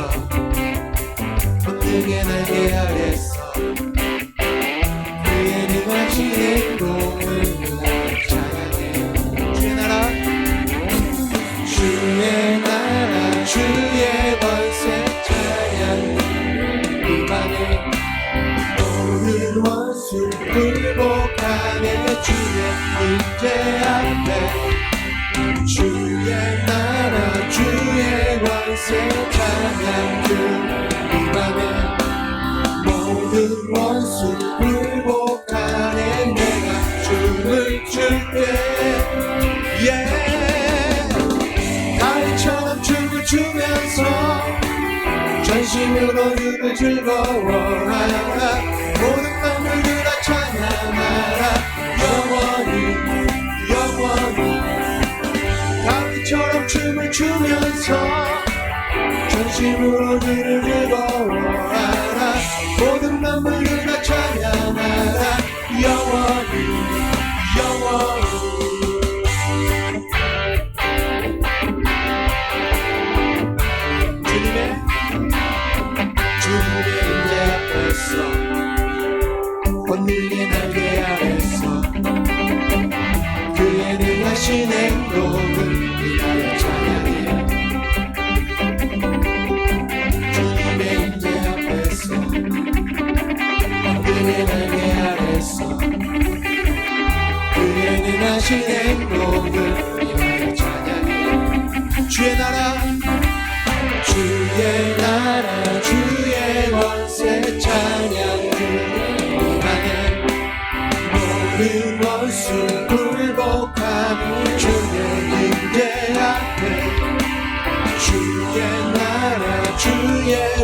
아래서 본능의 날개 아래서 그의 능하신 행동을 찬양해. 주의 나라 주의 나라 주의 즐거워하라. 모든 만물들아 찬양하라. 영원히 영원히. 다리처럼 춤을 추면서 전심으로 주를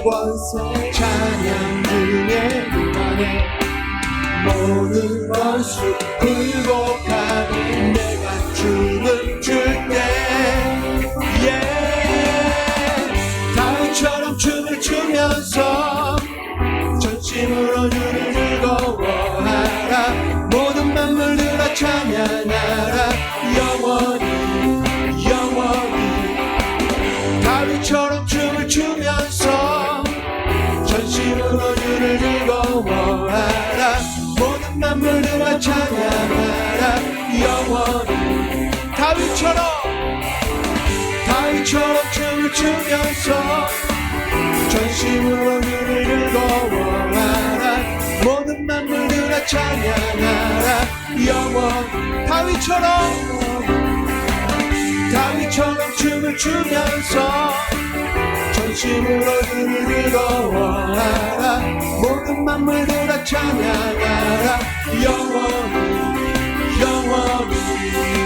권세 찬양 주의 임만에 모든 원수 굴복하 찬양하라. 영원 다윗처럼 다윗처럼 춤을 추면서 전심으로 주를 즐거워하라. 모든 만물들아 찬양하라. 영원히 영원히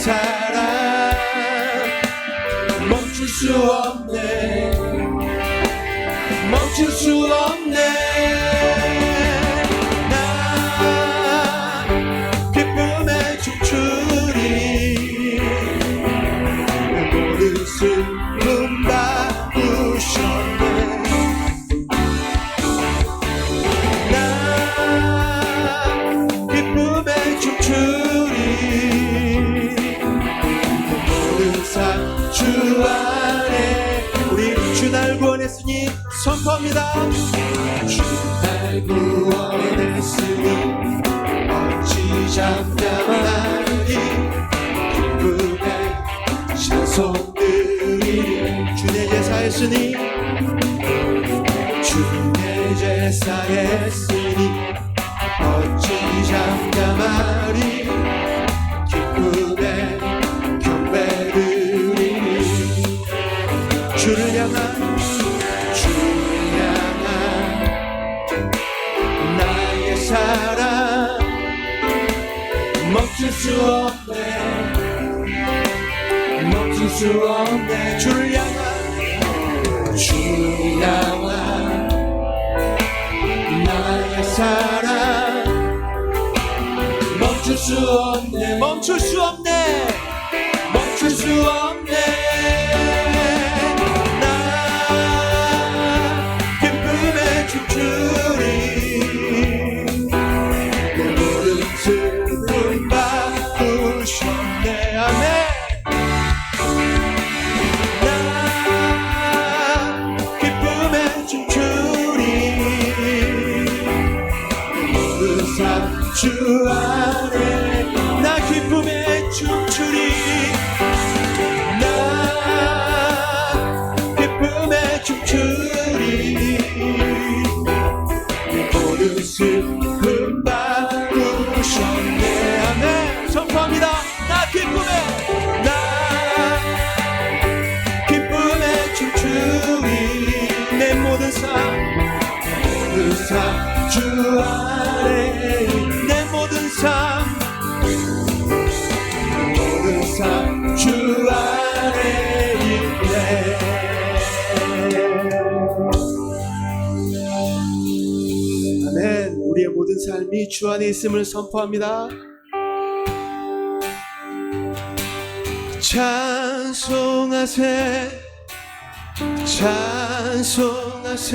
사랑. 멈출 수 없네. 멈출 수 없네 찬송들이 주내 제사했으니 주내 제사했으니 어찌 잠잠하리? 기쁨에 경배드리니 주를 향한 주를 향한 나의 사랑. 멈출 수 없네 멈출 수 없네. 주를 향한 주를 향한 나의 사랑 멈출 수 없네. 멈출 수 없네. 멈출 수 없네 주 안에 내 모든 삶 모든 삶주 안에 있네. 아멘. 우리의 모든 삶이 주 안에 있음을 선포합니다. 찬송하세 찬송하세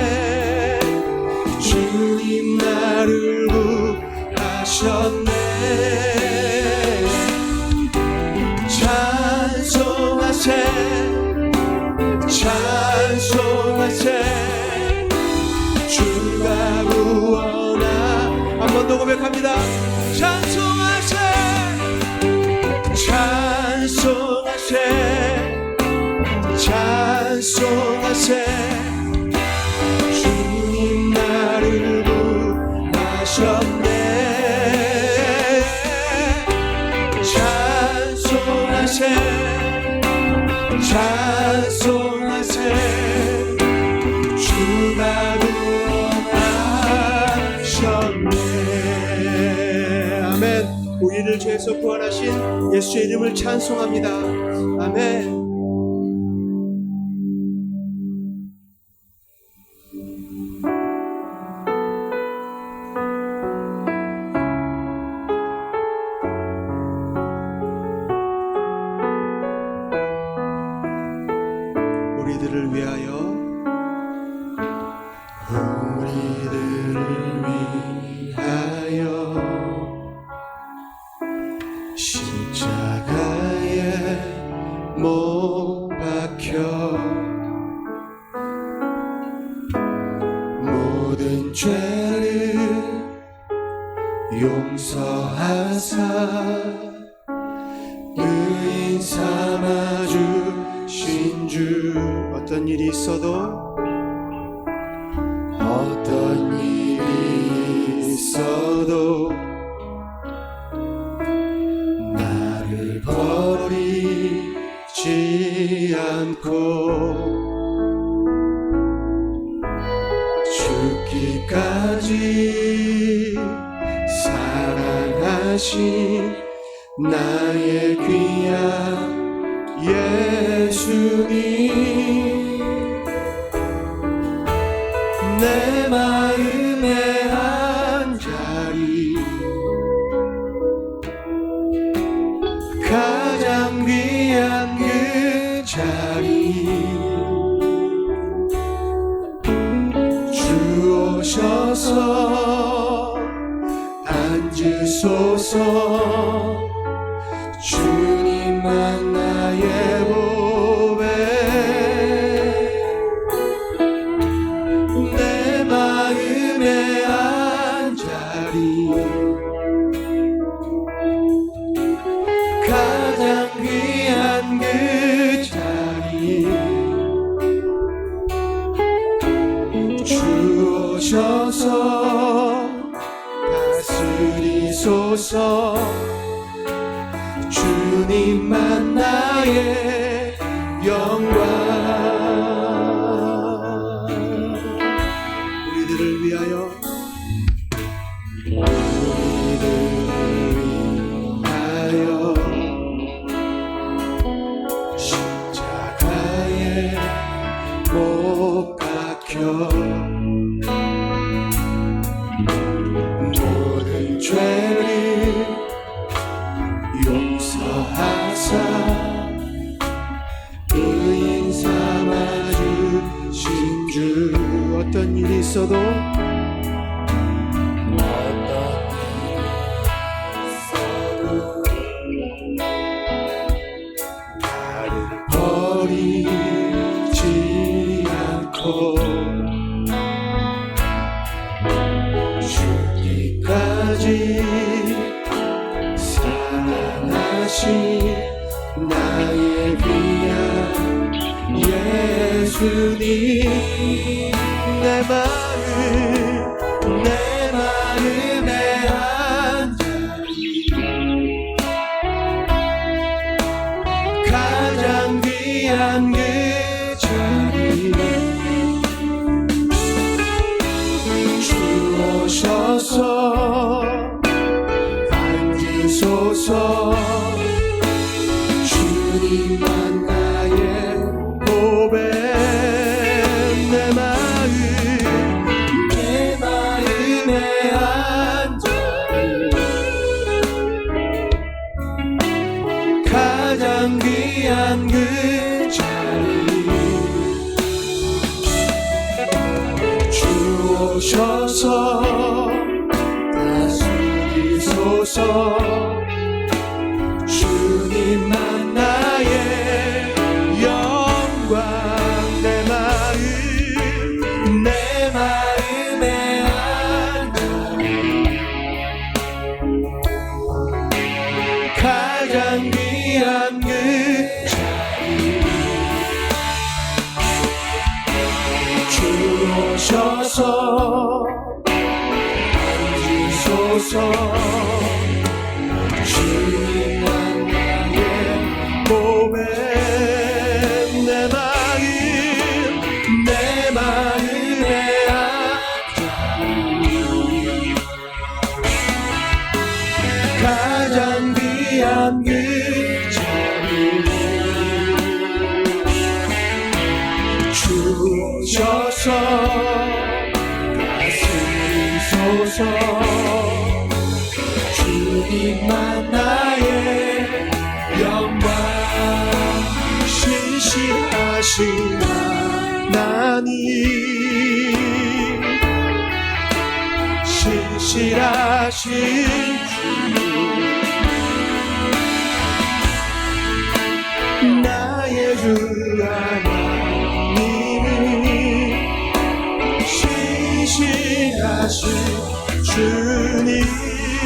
구하셨네. 찬송하세. 찬송하세. 주가 구원하. 한 번 더 고백합니다. 찬송하세. 찬송하세. 찬송하세 찬송하세. 주가 구원하셨네. 아멘. 우리를 죄에서 구원하신 예수의 이름을 찬송합니다. 아멘 모든 죄를 용서하사 의인 삼아 주신 주. 어떤 일이 있어도 죽기까지 사랑하신 나의 귀한 예수님. 내 마음 주 오셔서 앉으소서. 주님 만 나 오셔서 다스리소서. 주님만 나의 영광. 있어도 버리지 않고 죽기까지 사랑하신 나의 귀한 예수님 내 마음 앉으소서 다스리소서 주님만 나의 영광 내 마음 내 마음에 앉아 가장 귀한 그 자리 주오셔서. 앉으소서 주님만 나의 영광. 신실하신 하나님. 신실하신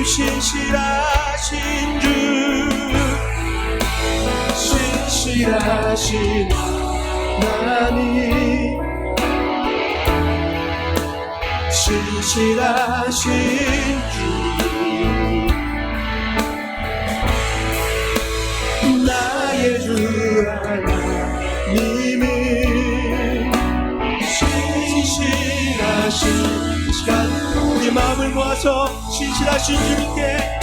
신실하신 주. 신실하신 하나님. 신실하신 주. 나의 주 하나님은 신실하신 이 시간. 우리 마음을 모아서 신실하신 주님께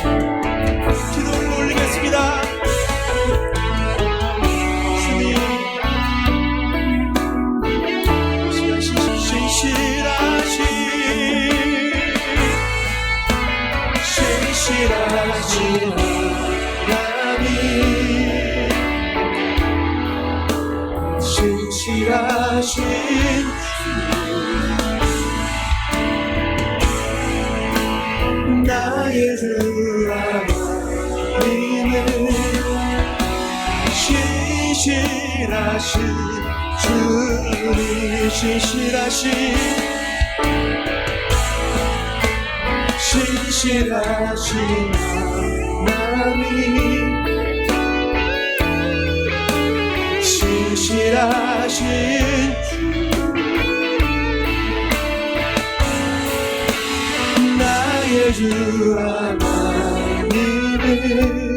신실하신 주님 신실하신 신실하신 하나님 신실하신 주 나의 주 하나님 신